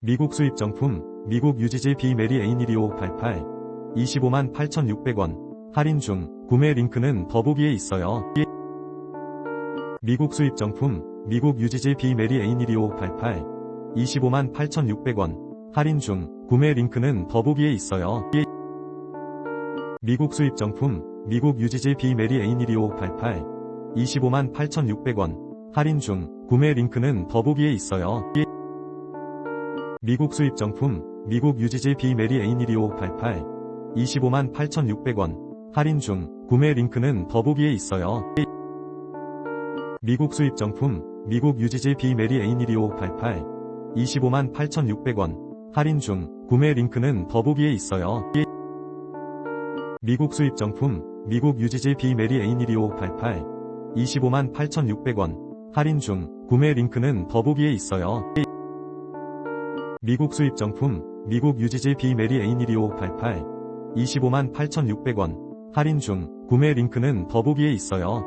미국 수입 정품, 미국 유지지 비 메리 에이니리오 88, 25만 8,600원, 할인 중, 구매 링크는 더보기에 있어요. 미국 수입 정품, 미국 유지지 비 메리 에이니리오 88, 25만 8,600원, 할인 중, 구매 링크는 더보기에 있어요. 미국 수입 정품, 미국 유지지 비 메리 에이니리오 88, 25만 8,600원, 할인 중, 구매 링크는 더보기에 있어요. 미국 수입 정품, 미국 유지지 비 메리 에이니리오 88, 25만 8,600원, 할인 중, 구매 링크는 더보기에 있어요. 미국 수입 정품, 미국 유지지 비 메리 에이니리오 88, 25만 8,600원, 할인 중, 구매 링크는 더보기에 있어요. 미국 수입 정품, 미국 유지지 비 메리 에이니리오 88, 25만 8,600원, 할인 중, 구매 링크는 더보기에 있어요. 미국 수입 정품, 미국 유지지 비 메리 에이니리오 88, 25만 8,600원, 할인 중, 구매 링크는 더보기에 있어요.